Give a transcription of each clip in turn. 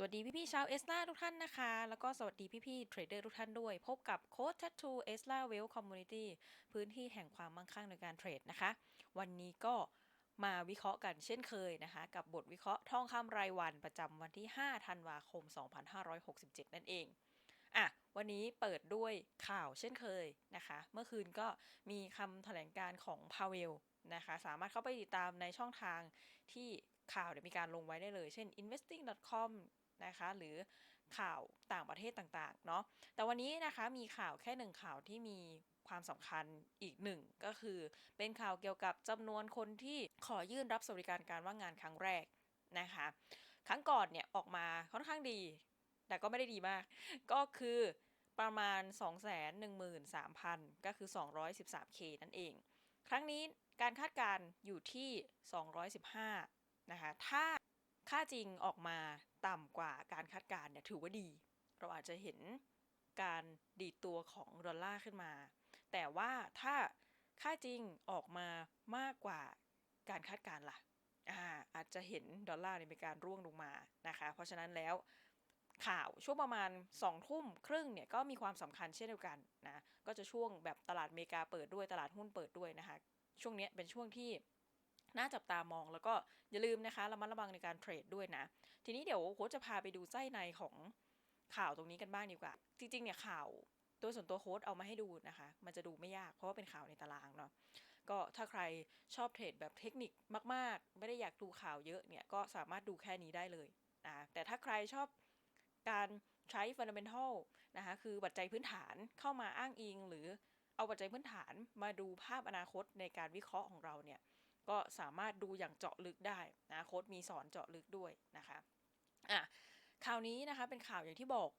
สวัสดีพี่ๆชาวเอสลาทุกท่านนะคะ แล้วก็สวัสดีพี่ๆเทรดเดอร์ทุกท่านด้วย พบกับโค้ด Tattoo เอสลาเวลคอมมูนิตี้พื้นที่แห่งความมั่งคั่งในการเทรดนะคะ วันนี้ก็มาวิเคราะห์กันเช่นเคยนะคะ กับบทวิเคราะห์ทองคำรายวันประจำวันที่ 5 ธันวาคม 2567 นั่นเองอะวันนี้เปิดด้วยข่าวเช่นเคยนะคะ เมื่อคืนก็มีคำแถลงการของพาเวลนะคะ สามารถเข้าไปติดตามในช่องทางที่ข่าวเดี๋ยวมีการลงไว้ได้เลย เช่น investing.com นะคะ หรือข่าวต่างประเทศต่างๆเนาะแต่วันนี้นะคะมีข่าวแค่หนึ่งข่าวที่มีความสำคัญอีกหนึ่งก็คือเป็นข่าวเกี่ยวกับจำนวนคนที่ขอยื่นรับสวัสดิการการว่างงานครั้งแรกนะคะ ครั้งก่อนเนี่ยออกมาค่อนข้างดี แต่ก็ไม่ได้ดีมาก ก็คือประมาณ 213,000 ก็คือ 213k นั่นเอง ครั้งนี้การคาดการณ์อยู่ที่ 215 นะคะ ถ้า ค่าจริงออกมาต่ำกว่าการคาดการณ์เนี่ยถือว่าดี เราอาจจะเห็นการดีตัวของดอลลาร์ขึ้นมา แต่ว่าถ้าค่าจริงออกมามากกว่าการคาดการณ์ล่ะอาอาจจะเห็นดอลลาร์ในการร่วงลงมานะคะ เพราะฉะนั้นแล้วข่าวช่วงประมาณ2ทุ่มครึ่งเนี่ยก็มีความสำคัญเช่นเดียวกันนะ ก็จะช่วงแบบตลาดอเมริกาเปิดด้วยตลาดหุ้นเปิดด้วยนะคะ ช่วงนี้เป็นช่วงที่ น่าจับตามองแล้วก็อย่าลืมนะคะระมัดระวังในการเทรดด้วยนะ ทีนี้เดี๋ยวโค้ชจะพาไปดูไส้ในของข่าวตรงนี้กันบ้างดีกว่า จริงๆเนี่ยข่าวโดยส่วนตัวโค้ชเอามาให้ดูนะคะ มันจะดูไม่ยากเพราะว่าเป็นข่าวในตารางเนาะ ก็ถ้าใครชอบเทรดแบบเทคนิคมาก ๆ ไม่ได้อยากดูข่าวเยอะเนี่ย ก็สามารถดูแค่นี้ได้เลยนะแต่ถ้าใครชอบการใช้ fundamental นะคะ คือปัจจัยพื้นฐานเข้ามาอ้างอิง หรือเอาปัจจัยพื้นฐานมาดูภาพอนาคตในการวิเคราะห์ของเราเนี่ย ก็สามารถดูอย่างเจาะลึกได้นะโค้ดมีสอนเจาะลึกด้วยนะคะอะข่าวนี้นะคะเป็นข่าวอย่างที่บอก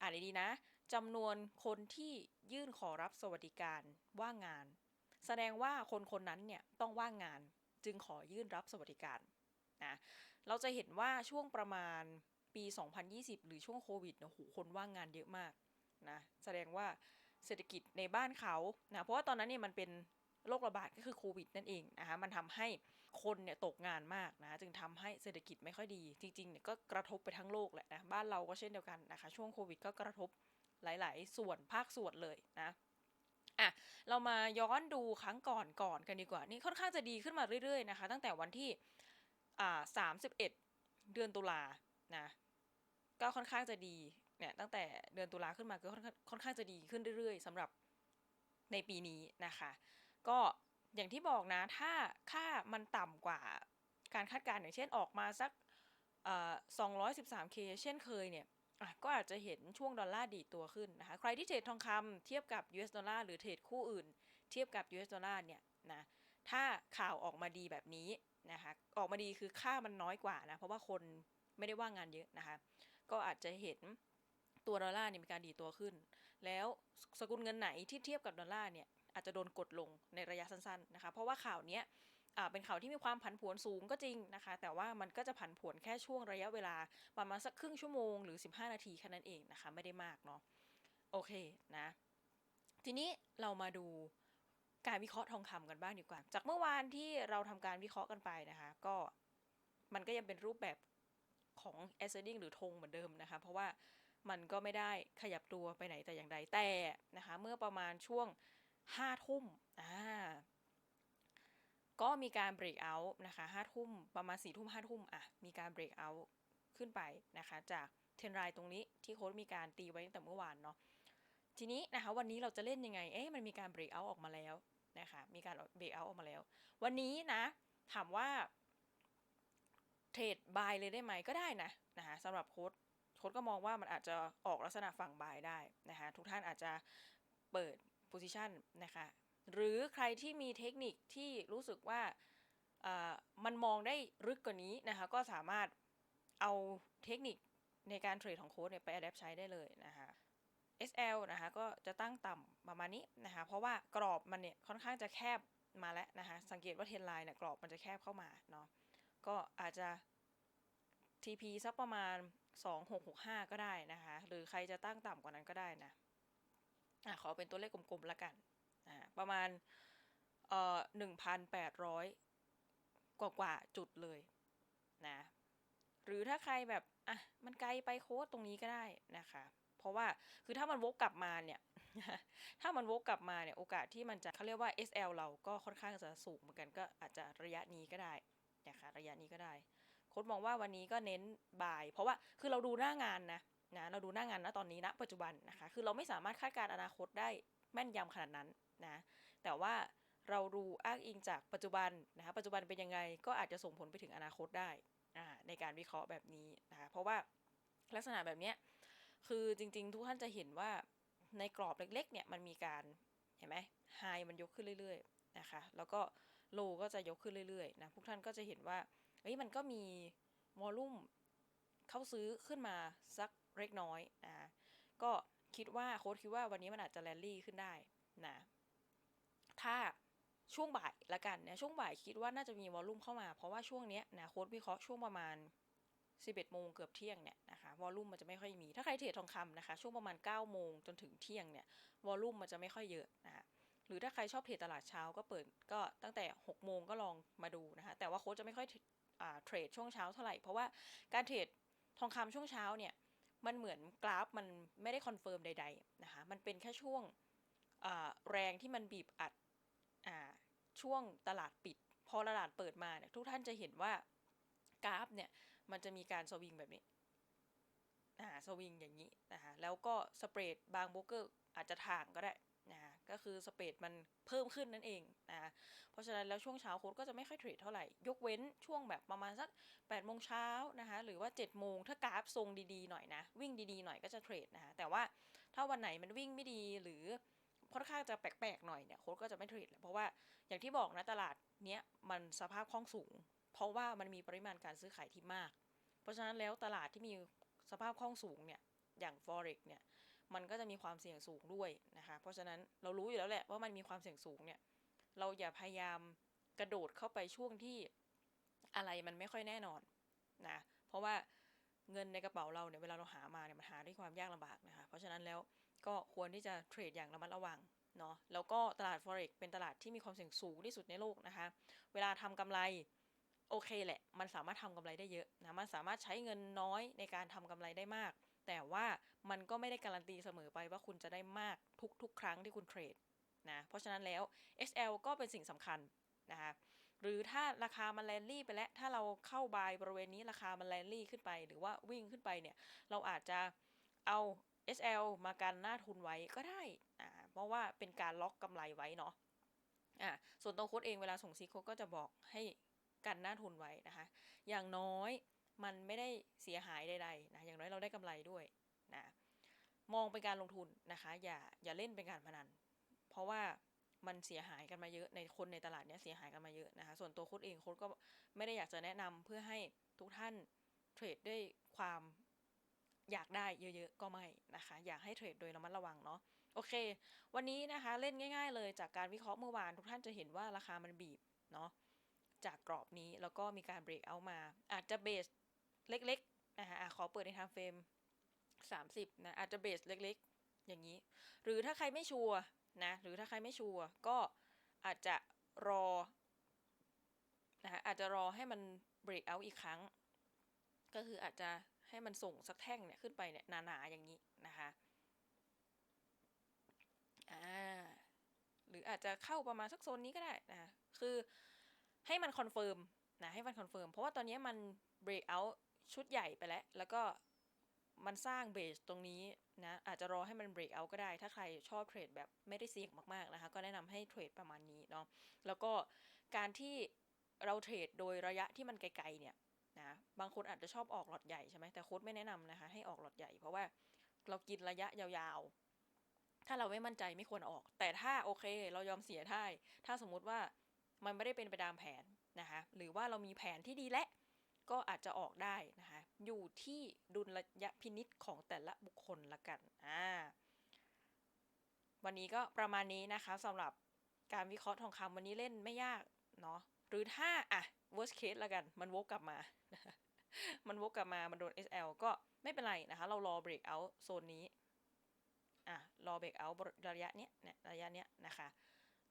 อ่านดีๆนะจำนวนคนที่ยื่นขอรับสวัสดิการว่างงาน แสดงว่าคนคนนั้นเนี่ยต้องว่างงานจึงขอยื่นรับสวัสดิการนะเราจะเห็นว่าช่วงประมาณปี 2020 หรือช่วงโควิดเนี่ยโหคนว่างงานเยอะมากนะแสดงว่าเศรษฐกิจในบ้านเขานะเพราะว่าตอนนั้นเนี่ยมันเป็น โรคระบาดก็คือโควิดนั่นเองนะคะมันทำให้คนเนี่ยตกงานมากนะจึงทำให้เศรษฐกิจไม่ค่อยดี จริงๆเนี่ยก็กระทบไปทั้งโลกแหละนะบ้านเราก็เช่นเดียวกันนะคะช่วงโควิดก็กระทบหลาย ๆ ส่วนภาคส่วนเลยนะอะเรามาย้อนดูครั้งก่อนก่อนกันดีกว่า นี่ค่อนข้างจะดีขึ้นมาเรื่อยๆนะคะ ตั้งแต่วันที่อ่าสามสิบเอ็ดเดือนตุลานะก็ค่อนข้างจะดีเนี่ยตั้งแต่เดือนตุลาขึ้นมาก็ค่อนข้างจะดีขึ้นเรื่อยๆสำหรับในปีนี้นะคะ ก็อย่างที่บอกนะ ถ้าค่ามันต่ำกว่าการคาดการณ์อย่างเช่นออกมาสักสองร้อยสิบสามเคเช่นเคยเนี่ยก็อาจจะเห็นช่วงดอลลาร์ดีตัวขึ้นนะคะ ใครที่เทรดทองคำเทียบกับ US ดอลลาร์หรือเทรดคู่อื่น เทียบกับ US ดอลลาร์เนี่ยนะถ้าข่าวออกมาดีแบบนี้นะคะออกมาดีคือค่ามันน้อยกว่านะ เพราะว่าคนไม่ได้ว่างงานเยอะนะคะ ก็อาจจะเห็นตัวดอลลาร์เนี่ยมีการดีตัวขึ้น แล้วสกุลเงินไหนที่เทียบกับดอลลาร์เนี่ย อาจจะโดนกดลงในระยะสั้นๆนะคะ เพราะว่าข่าวนี้เป็นข่าวที่มีความผันผวนสูงก็จริงนะคะ แต่ว่ามันก็จะผันผวนแค่ช่วงระยะเวลาประมาณสักครึ่งชั่วโมงหรือ 15 นาทีแค่นั้นเองนะคะ ไม่ได้มากเนาะโอเคนะทีนี้เรามาดูการวิเคราะห์ทองคำกันบ้างดีกว่า จากเมื่อวานที่เราทำการวิเคราะห์กันไปนะคะ ก็มันก็ยังเป็นรูปแบบของ ascending หรือธงเหมือนเดิมนะคะ เพราะว่ามันก็ไม่ได้ขยับตัวไปไหนแต่อย่างใดแต่นะคะ เมื่อประมาณช่วง ห้าทุ่มอ่าก็มีการเบรกเอาท์นะคะห้าทุ่มประมาณสี่ทุ่มห้าทุ่มอะมีการเบรกเอาท์ขึ้นไปนะคะ จากเทนไรตรงนี้ที่โค้ดมีการตีไว้ตั้งแต่เมื่อวานเนาะทีนี้นะคะวันนี้เราจะเล่นยังไง เอ๊ะมันมีการเบรกเอาท์ออกมาแล้วนะคะมีการเบรกเอาท์ออกมาแล้ว วันนี้นะถามว่าเทรดบายเลยได้ไหมก็ได้นะนะคะสำหรับโค้ดโค้ดก็มองว่ามันอาจจะออกลักษณะฝั่งบายได้นะคะทุกท่านอาจจะเปิด position นะคะ หรือใครที่มีเทคนิคที่รู้สึกว่ามันมองได้ลึกกว่านี้นะคะ ก็สามารถเอาเทคนิคในการเทรดของโค้ดเนี่ยไปอัดแอปใช้ได้เลยนะคะ SL นะคะก็จะตั้งต่ำประมาณนี้นะคะ เพราะว่ากรอบมันเนี่ยค่อนข้างจะแคบมาแล้วนะคะ สังเกตว่าเทนไลน์เนี่ยกรอบมันจะแคบเข้ามาเนาะก็อาจจะ TP สักประมาณ 2665 ก็ได้นะคะ หรือใครจะตั้งต่ำกว่านั้นก็ได้นะ อะขอเป็นตัวเลขกลมๆล้วกันอ่าประมาณเอ่อหนึ่งพันแปดร้อยกว่ากว่าจุดเลยนะหรือถ้าใครแบบอะมันไกลไปโค้ดตรงนี้ก็ได้นะคะ เพราะว่าคือถ้ามันวกกลับมาเนี่ยถ้ามันวกกลับมาเนี่ยโอกาสที่มันจะเขาเรียกว่า SL เราก็ค่อนข้างจะสูงเหมือนกันก็อาจจะระยะนี้ก็ได้นะคะระยะนี้ก็ได้โค้ดมองว่าวันนี้ก็เน้นบ่าย เพราะว่าคือเราดูหน้างานนะ นะเราดูหน้างานนะตอนนี้นะปัจจุบันนะคะ คือเราไม่สามารถคาดการณ์อนาคตได้แม่นยำขนาดนั้นนะแต่ว่าเราดูอ้างอิงจากปัจจุบันนะคะปัจจุบันเป็นยังไงก็อาจจะส่งผลไปถึงอนาคตได้ในการวิเคราะห์แบบนี้นะคะเพราะว่าลักษณะแบบนี้คือจริงๆ ทุกท่านจะเห็นว่าในกรอบเล็กๆเนี่ยมันมีการเห็นไหมไฮมันยกขึ้นเรื่อยๆนะคะแล้วก็โลก็จะยกขึ้นเรื่อยๆนะพวกท่านก็จะเห็นว่าเฮ้ยมันก็มีวอลลุ่มเข้าซื้อขึ้นมาสัก เล็กน้อยนะก็คิดว่าโค้ดคิดว่าวันนี้มันอาจจะแรลลี่ขึ้นได้นะถ้าช่วงบ่ายละกันนะช่วงบ่ายคิดว่าน่าจะมีวอลลุ่มเข้ามา เพราะว่าช่วงนี้นะโค้ดวิเคราะห์ช่วงประมาณ 11โมงเกือบเที่ยงเนี่ยนะคะวอลลุ่มมันจะไม่ค่อยมี ถ้าใครเทรดทองคำนะคะ ช่วงประมาณ9โมงจนถึงเที่ยงเนี่ยวอลลุ่มมันจะไม่ค่อยเยอะนะคะหรือถ้าใครชอบเทรดตลาดเช้าก็เปิดก็ตั้งแต่6โมงก็ลองมาดูนะคะแต่ว่าโค้ดจะไม่ค่อยเทรดช่วงเช้าเท่าไหร่เพราะว่าการเทรดทองคำช่วงเช้าเนี่ย มันเหมือนกราฟมันไม่ได้คอนเฟิร์มใดๆนะคะ มันเป็นแค่ช่วงแรงที่มันบีบอัดช่วงตลาดปิด พอตลาดเปิดมาเนี่ยทุกท่านจะเห็นว่ากราฟเนี่ยมันจะมีการสวิงแบบนี้สวิงอย่างนี้นะคะแล้วก็สเปรดบางโบรกเกอร์อาจจะถ่างก็ได้ ก็คือสเปรดมันเพิ่มขึ้นนั่นเองนะเพราะฉะนั้นแล้วช่วงเช้าโค้ดก็จะไม่ค่อยเทรดเท่าไหร่ ยกเว้นช่วงแบบประมาณสัก8โมงเช้านะคะหรือว่า7โมงถ้ากราฟทรงดีๆหน่อยนะ วิ่งดีๆหน่อยก็จะเทรดนะคะแต่ว่าถ้าวันไหนมันวิ่งไม่ดีหรือค่อนข้างจะแปลกๆหน่อยเนี่ยโค้ดก็จะไม่เทรดเพราะว่าอย่างที่บอกนะตลาดเนี้ยมันสภาพคล่องสูง เพราะว่ามันมีปริมาณการซื้อขายที่มาก เพราะฉะนั้นแล้วตลาดที่มีสภาพคล่องสูงเนี่ยอย่าง forex เนี่ย มันก็จะมีความเสี่ยงสูงด้วยนะคะ เพราะฉะนั้นเรารู้อยู่แล้วแหละว่ามันมีความเสี่ยงสูงเนี่ย เราอย่าพยายามกระโดดเข้าไปช่วงที่อะไรมันไม่ค่อยแน่นอนนะ เพราะว่าเงินในกระเป๋าเราเนี่ยเวลาเราหามาเนี่ยมันหาด้วยความยากลำบากนะคะ เพราะฉะนั้นแล้วก็ควรที่จะเทรดอย่างระมัดระวังเนาะ แล้วก็ตลาด forex เป็นตลาดที่มีความเสี่ยงสูงที่สุดในโลกนะคะ เวลาทำกำไรโอเคแหละ มันสามารถทำกำไรได้เยอะนะ มันสามารถใช้เงินน้อยในการทำกำไรได้มาก แต่ว่ามันก็ไม่ได้การันตีเสมอไปว่าคุณจะได้มากทุกๆ ครั้งที่คุณเทรดนะ เพราะฉะนั้นแล้ว SL ก็เป็นสิ่งสำคัญนะคะหรือถ้าราคามันแลนลี่ไปแล้ว ถ้าเราเข้าบายบริเวณนี้ราคามันแลนลี่ขึ้นไป หรือว่าวิ่งขึ้นไปเนี่ย เราอาจจะเอา SL มากันหน้าทุนไว้ก็ได้อ่าเพราะว่าเป็นการล็อกกำไรไว้เนาะอ่าส่วนตัวโค้ดเองเวลาส่งซีโค้ดก็จะบอกให้กันหน้าทุนไว้นะคะ อย่างน้อย มันไม่ได้เสียหายใดๆนะอย่างน้อยเราได้กำไรด้วยนะมองเป็นการลงทุนนะคะอย่าอย่าเล่นเป็นการพนัน เพราะว่ามันเสียหายกันมาเยอะในคนในตลาดเนี้ยเสียหายกันมาเยอะนะคะส่วนตัวโค้ดเองโค้ดก็ไม่ได้อยากจะแนะนำเพื่อให้ทุกท่านเทรดด้วยความอยากได้เยอะๆ ก็ไม่นะคะ อยากให้เทรดโดยระมัดระวังเนาะโอเค วันนี้นะคะเล่นง่าย ๆ เลยจากการวิเคราะห์เมื่อวานทุกท่านจะเห็นว่าราคามันบีบเนาะจากกรอบนี้แล้วก็มีการเบรกเอามา อาจจะเบส เล็กๆนะคะขอเปิดในทางเฟรม30นะอาจจะเบสเล็กๆ อย่างนี้ หรือถ้าใครไม่ชัวร์นะหรือถ้าใครไม่ชัวร์ก็อาจจะรอนะคะอาจจะรอให้มันเบรกเอาอีกครั้ง ก็คืออาจจะให้มันส่งสักแท่งเนี่ยขึ้นไปเนี่ยหนาๆอย่างนี้นะคะอ่าหรืออาจจะเข้าประมาณสักโซนนี้ก็ได้นะคือให้มันคอนเฟิร์มนะให้มันคอนเฟิร์มเพราะว่าตอนนี้มันเบรกเอา ชุดใหญ่ไปแล้ว แล้วก็มันสร้างเบสตรงนี้นะ อาจจะรอให้มันเบรกเอาก็ได้ ถ้าใครชอบเทรดแบบไม่ได้เสี่ยงมากๆนะคะ ก็แนะนำให้เทรดประมาณนี้เนาะ แล้วก็การที่เราเทรดโดยระยะที่มันไกลๆเนี่ยนะ บางคนอาจจะชอบออกหลอดใหญ่ใช่ไหมแต่โค้ดไม่แนะนำนะคะ ให้ออกหลอดใหญ่เพราะว่าเรากินระยะยาวๆ ถ้าเราไม่มั่นใจไม่ควรออก แต่ถ้าโอเค เรายอมเสียได้ ถ้าสมมุติว่ามันไม่ได้เป็นไปตามแผนนะคะ หรือว่าเรามีแผนที่ดีและ ก็อาจจะออกได้นะคะ อยู่ที่ดุลยพินิษของแต่ละบุคคลละกันอ่าวันนี้ก็ประมาณนี้นะคะสำหรับการวิเคราะห์ทองคำวันนี้เล่นไม่ยากเนาะหรือถ้าอะ worst case ละกัน มันวกกลับมา มันวกกลับมา มันโดน SL ก็ไม่เป็นไรนะคะ เรารอ break out โซนนี้ อะ รอ break out ระยะเนี้ยเนี่ยระยะเนี้ยนะคะ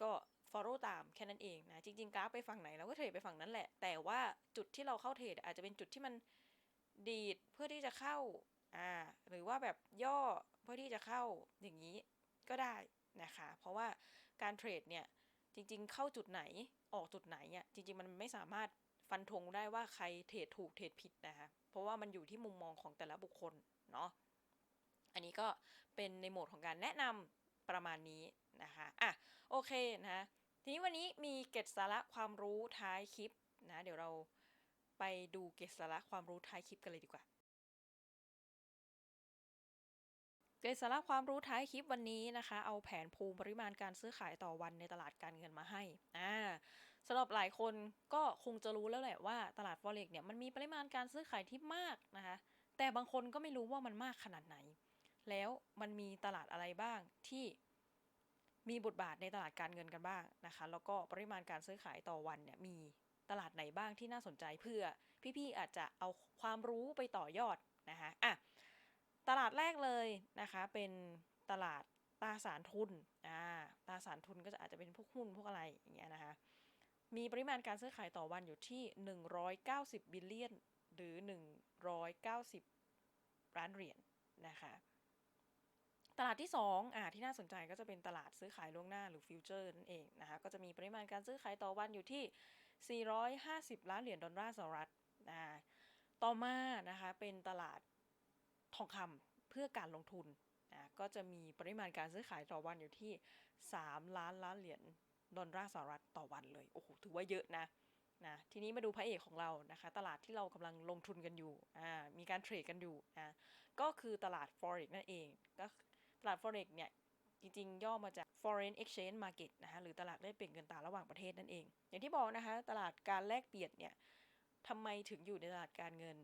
ก็ follow ตามแค่นั้นเองนะ จริงๆ กราฟไปฝั่งไหนเราก็เทรดไปฝั่งนั้นแหละ แต่ว่าจุดที่เราเข้าเทรดอาจจะเป็นจุดที่มันดีดเพื่อที่จะเข้าอ่าหรือว่าแบบย่อเพื่อที่จะเข้าอย่างนี้ก็ได้นะคะ เพราะว่าการเทรดเนี่ยจริงๆ เข้าจุดไหนออกจุดไหนเนี่ยจริงๆ มันไม่สามารถฟันธงได้ว่าใครเทรดถูกเทรดผิดนะคะเพราะว่ามันอยู่ที่มุมมองของแต่ละบุคคลเนาะอันนี้ก็เป็นในโหมดของการแนะนำประมาณนี้นะคะ อะ โอเคนะ ทีนี้วันนี้มีเกร็ดสาระความรู้ท้ายคลิปนะเดี๋ยวเราไปดูเกร็ดสาระความรู้ท้ายคลิปกันเลยดีกว่า เกร็ดสาระความรู้ท้ายคลิปวันนี้นะคะ เอาแผนภูมิปริมาณการซื้อขายต่อวันในตลาดการเงินมาให้อ่าสำหรับหลายคนก็คงจะรู้แล้วแหละว่าตลาด forex เนี่ยมันมีปริมาณการซื้อขายที่มากนะคะแต่บางคนก็ไม่รู้ว่ามันมากขนาดไหน แล้วมันมีตลาดอะไรบ้างที่ มีบทบาทในตลาดการเงินกันบ้างนะคะ แล้วก็ปริมาณการซื้อขายต่อวันเนี่ยมีตลาดไหนบ้างที่น่าสนใจเพื่อพี่ๆอาจจะเอาความรู้ไปต่อยอดนะคะอะตลาดแรกเลยนะคะเป็นตลาดตราสารทุนอ่าตราสารทุนก็จะอาจจะเป็นพวกหุ้นพวกอะไรอย่างเงี้ยนะคะมีปริมาณการซื้อขายต่อวันอยู่ที่ 190 บิลเลียน หรือ 190 ล้านเหรียญนะคะ ตลาดที่ 2อ่าที่น่าสนใจก็จะเป็นตลาดซื้อขายล่วงหน้าหรือฟิวเจอร์นั่นเองนะคะก็จะมีปริมาณการซื้อขายต่อวันอยู่ที่ 450 ล้านเหรียญดอลลาร์สหรัฐอ่าต่อมานะคะเป็นตลาดทองคำเพื่อการลงทุนอ่าก็จะมีปริมาณการซื้อขายต่อวันอยู่ที่ 3 ล้านล้านเหรียญดอลลาร์สหรัฐต่อวันเลยโอ้โหถือว่าเยอะนะนะทีนี้มาดูพระเอกของเรานะคะ ตลาดที่เรากำลังลงทุนกันอยู่อ่ามีการเทรดกันอยู่นะก็คือตลาด forex นั่นเองก็ ตลาด forex เนี่ยจริงๆ ย่อมาจาก foreign exchange market นะคะหรือตลาดแลกเปลี่ยนเงินตราระหว่างประเทศนั่นเอง อย่างที่บอกนะคะ ตลาดการแลกเปลี่ยนเนี่ยทำไมถึงอยู่ในตลาดการเงิน